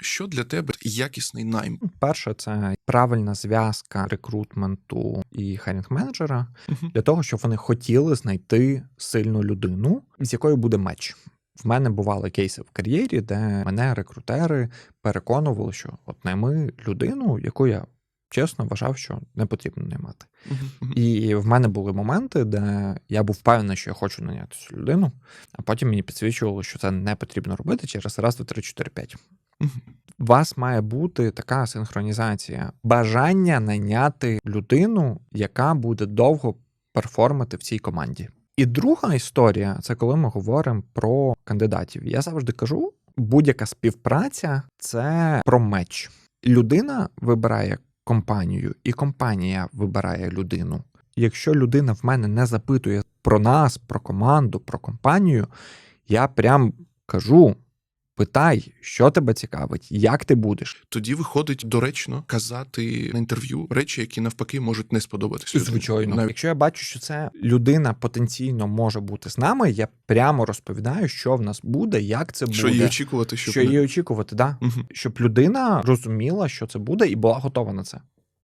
Що для тебе якісний найм? Перше, це правильна зв'язка рекрутменту і хайрінг менеджера Мгм. для того, щоб вони хотіли знайти сильну людину, з якою буде меч. В мене бували кейси в кар'єрі, де мене рекрутери переконували, що от найми людину, яку я чесно вважав, що не потрібно наймати. Мгм. І в мене були моменти, де я був впевнений, що я хочу наняти цю людину, а потім мені підсвічувало, що це не потрібно робити через раз, два, три, чотири, п'ять. У вас має бути така синхронізація, бажання найняти людину, яка буде довго перформити в цій команді. І друга історія це коли ми говоримо про кандидатів. Я завжди кажу: будь-яка співпраця це про меч. Людина вибирає компанію, і компанія вибирає людину. Якщо людина в мене не запитує про нас, про команду, про компанію, я прям кажу: питай, що тебе цікавить, як ти будеш. Тоді виходить доречно казати на інтерв'ю речі, які навпаки можуть не сподобатися. Звичайно, Навіть якщо я бачу, що це людина потенційно може бути з нами, я прямо розповідаю, що в нас буде, як це буде. що їй очікувати, щоб що не- її очікувати, да. Мгм. щоб людина розуміла, що це буде, і була готова на це.